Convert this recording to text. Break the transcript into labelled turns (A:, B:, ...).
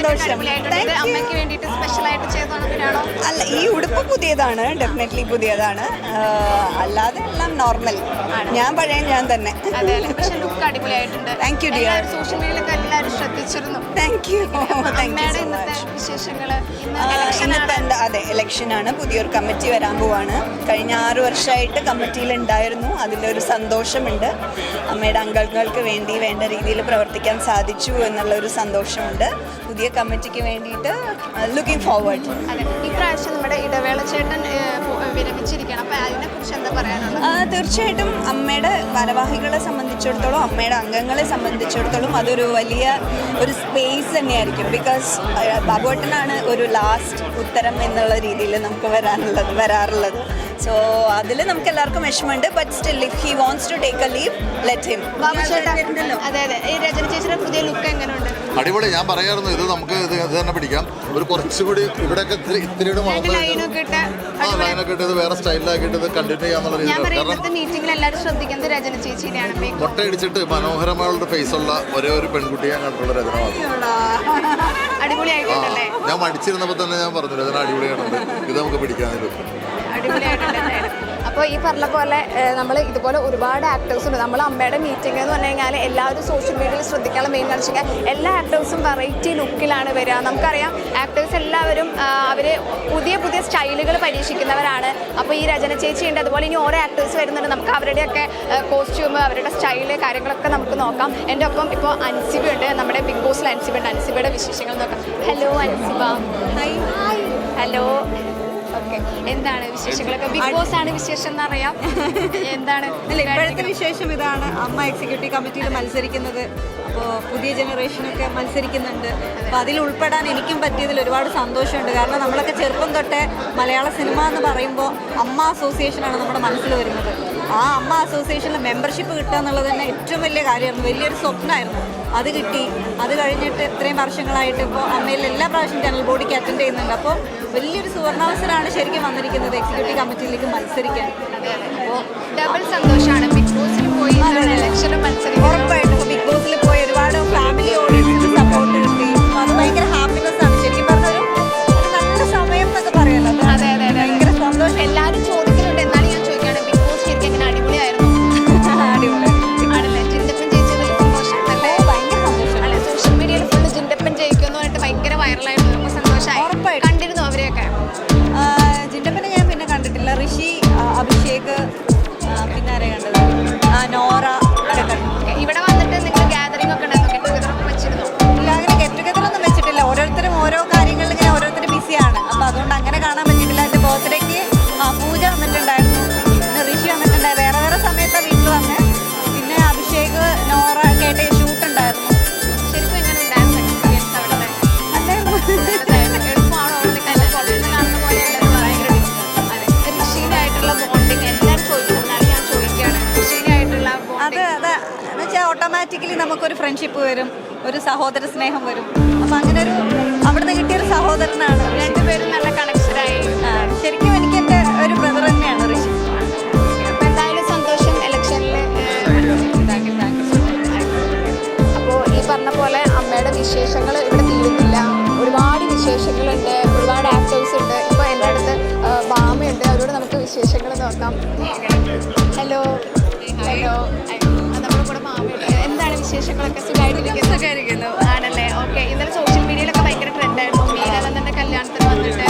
A: സന്തോഷം.
B: അമ്മയ്ക്ക് വേണ്ടിയിട്ട് സ്പെഷ്യലായിട്ട്
A: അല്ല ഈ ഉടുപ്പ് പുതിയതാണ് ഡെഫിനറ്റ്ലി പുതിയതാണ്. അല്ലാതെ എല്ലാം നോർമൽ ഞാൻ പഴയ ഞാൻ തന്നെ.
B: അതെ
A: യു ഡിയർ.
B: സോഷ്യൽ മീഡിയയിലൊക്കെ എല്ലാവരും ശ്രദ്ധിച്ചിരുന്നു.
A: Thank you thank you so much ഇന്നത്തെ
B: ആണ്.
A: അതെ ഇലക്ഷനാണ് പുതിയൊരു കമ്മിറ്റി വരാൻ പോവാണ്. കഴിഞ്ഞ ആറ് വർഷമായിട്ട് കമ്മിറ്റിയിൽ ഉണ്ടായിരുന്നു. അതിന്റെ ഒരു സന്തോഷമുണ്ട്. അമ്മയുടെ അംഗങ്ങൾക്ക് വേണ്ടി വേണ്ട രീതിയിൽ പ്രവർത്തിക്കാൻ സാധിച്ചു എന്നുള്ള ഒരു സന്തോഷമുണ്ട്. പുതിയ കമ്മിറ്റിക്ക് വേണ്ടിയിട്ട് ലുക്കിംഗ് ഫോർവേഡ്
B: അതെ ഇപ്രാവശ്യം നമ്മുടെ ഇടവേള ചേട്ടൻ വിരമിച്ചിരിക്കണം. അപ്പൊ അതിനെ കുറിച്ച് എന്താ പറയാനുള്ളത്?
A: തീർച്ചയായിട്ടും അമ്മയുടെ ഭാരവാഹികളെ സംബന്ധിച്ചിടത്തോളം അമ്മയുടെ അംഗങ്ങളെ സംബന്ധിച്ചിടത്തോളം അതൊരു വലിയ ഒരു സ്പേസ് തന്നെയായിരിക്കും. ബിക്കോസ് ബാബുവേട്ടനാണ് ഒരു ലാസ്റ്റ് ഉത്തരം എന്നുള്ള രീതിയിൽ നമുക്ക് വരാനുള്ളത് വരാറുള്ളത്. സോ അതിൽ നമുക്ക് എല്ലാവർക്കും വിഷമമുണ്ട് but still if he wants to take a leave let him
B: അതെ അതെ. ഈ രചന ചേച്ചിയുടെ പുതിയ ലുക്ക് എങ്ങനെയുണ്ട്
C: അടിപൊളി. ഞാൻ പറയായിരുന്നു ഇത് നമുക്ക് ഇത് ഇത് തന്നെ പിടിക്കാം. ഒരു കുറച്ചുകൂടി ഇവിടെയൊക്കെ ഇത്തിരി ഇത്തിരിയുടെ
B: ലൈനൊക്കെ ഇട്ട്
C: ആ ലൈനൊക്കെ ഇട്ട് ഇത് വേറെ സ്റ്റൈലിലാക്കിയിട്ട് ഇത് കണ്ടിന്യൂ ചെയ്യാന്നുള്ള
B: ഞാൻ
C: രീതിയിൽ
B: പറയും
C: കാരണം
B: ഇന്നത്തെ മീറ്റിംഗിൽ എല്ലാവരും ശ്രദ്ധിക്കുന്നത് രചന ചേച്ചിയുടെയാണ്. ഇപ്പൊ ഈ
C: മുട്ടയടിച്ചിട്ട് മനോഹരമായുള്ള ഫേസുള്ള ഒരേ ഒരു പെൺകുട്ടിയെ ഞാൻ കണ്ടുള്ള രചന മാത്രം ആ
B: അടിപൊളിയായിട്ടുണ്ടല്ലേ
C: ഞാൻ മടിച്ചിരുന്നപ്പോൾ തന്നെ ഞാൻ പറഞ്ഞു രചന അടിപൊളിയാണ് ഇത് നമുക്ക് പിടിക്കാനല്ലോ
B: അപ്പോൾ ഈ പറഞ്ഞ പോലെ നമ്മൾ ഇതുപോലെ ഒരുപാട് ആക്ടേഴ്സ് ഉണ്ട്. നമ്മൾ അമ്മയുടെ മീറ്റിംഗ് എന്ന് പറഞ്ഞു കഴിഞ്ഞാൽ എല്ലാവരും സോഷ്യൽ മീഡിയയിൽ ശ്രദ്ധിക്കാനുള്ള മെയിൻ കാണിച്ചു എല്ലാ ആക്ടേഴ്സും വെറൈറ്റി ലുക്കിലാണ് വരിക. നമുക്കറിയാം ആക്ടേഴ്സ് എല്ലാവരും അവർ പുതിയ പുതിയ സ്റ്റൈലുകൾ പരീക്ഷിക്കുന്നവരാണ്. അപ്പോൾ ഈ രചന ചേച്ചിയുണ്ട് അതുപോലെ ഇനി ഓരോ ആക്ടേഴ്സ് വരുന്നുണ്ട്. നമുക്ക് അവരുടെയൊക്കെ കോസ്റ്റ്യൂം അവരുടെ സ്റ്റൈൽ കാര്യങ്ങളൊക്കെ നമുക്ക് നോക്കാം. എന്റെ ഒപ്പം ഇപ്പോൾ അൻസിബി ഉണ്ട്. നമ്മുടെ ബിഗ് ബോസിൽ അൻസിബി ഉണ്ട്. അൻസിബയുടെ വിശേഷങ്ങൾ നോക്കാം. ഹലോ അൻസിബ. ഹലോ എന്താണ് വിശേഷങ്ങളൊക്കെ? ബിഗ് ബോസ് ആണ് വിശേഷം എന്ന് അറിയാം എന്താണ്
D: അല്ല ഇപ്പോഴത്തെ വിശേഷം ഇതാണ്. അമ്മ എക്സിക്യൂട്ടീവ് കമ്മിറ്റിയിൽ മത്സരിക്കുന്നത്. അപ്പോൾ പുതിയ ജനറേഷനൊക്കെ മത്സരിക്കുന്നുണ്ട്. അപ്പോൾ അതിൽ ഉൾപ്പെടാൻ എനിക്കും പറ്റിയതിൽ ഒരുപാട് സന്തോഷമുണ്ട്. കാരണം നമ്മളൊക്കെ ചെറുപ്പം തൊട്ടേ മലയാള സിനിമ എന്ന് പറയുമ്പോൾ അമ്മ അസോസിയേഷനാണ് നമ്മുടെ മനസ്സിൽ വരുന്നത്. ആ അമ്മ അസോസിയേഷനിൽ മെമ്പർഷിപ്പ് കിട്ടുക എന്നുള്ളത് തന്നെ ഏറ്റവും വലിയ കാര്യമായിരുന്നു വലിയൊരു സ്വപ്നമായിരുന്നു. അത് കിട്ടി. അത് കഴിഞ്ഞിട്ട് ഇത്രയും വർഷങ്ങളായിട്ട് ഇപ്പോൾ അമ്മയിൽ എല്ലാ പ്രാവശ്യം ജനറൽ ബോഡിക്ക് അറ്റൻഡ് ചെയ്യുന്നുണ്ട്. അപ്പോൾ വലിയൊരു സുവർണാവസരമാണ് ശരിക്കും വന്നിരിക്കുന്നത് എക്സിക്യൂട്ടീവ് കമ്മിറ്റിയിലേക്ക് മത്സരിക്കാൻ. അപ്പോൾ
B: ഡബിൾ സന്തോഷമാണ്. ബിഗ് ബോസിന് പോയി
D: ഉറപ്പായിട്ടും.
B: കണ്ടിരുന്നു അവരെയൊക്കെ
D: ജിൻഡപ്പനെ ഞാൻ പിന്നെ കണ്ടിട്ടില്ല ഋഷി അഭിഷേക് ഓട്ടോമാറ്റിക്കലി നമുക്കൊരു ഫ്രണ്ട്ഷിപ്പ് വരും ഒരു സഹോദര സ്നേഹം വരും. അപ്പം അങ്ങനെ ഒരു അവിടുന്ന് കിട്ടിയൊരു സഹോദരനാണ്.
B: രണ്ടുപേരും നല്ല കണക്ഷനായി
D: ശരിക്കും എനിക്ക് എന്റെ ഒരു ബ്രദർ തന്നെയാണ് ഋഷി
B: എന്തായാലും സന്തോഷം ഇലക്ഷനിൽ അപ്പോൾ ഈ പറഞ്ഞ പോലെ അമ്മയുടെ വിശേഷങ്ങൾ ഇവിടെ തീരുന്നില്ല. ഒരുപാട് വിശേഷങ്ങളുണ്ട് ഒരുപാട് ആക്ടേഴ്സ് ഉണ്ട്. ഇപ്പോൾ എന്റെ അടുത്ത് ബാമയുണ്ട് അവരോട് നമുക്ക് വിശേഷങ്ങൾ നോക്കാം. Hello hello. വിശേഷങ്ങളൊക്കെ സുഖമായിരിക്കുന്നു ആണല്ലേ? ഓക്കെ ഇന്നലെ സോഷ്യൽ മീഡിയയിലൊക്കെ ഭയങ്കര ട്രെൻഡായിരുന്നു മീരാനന്ദന്റെ കല്യാണത്തിന് വന്നിട്ട്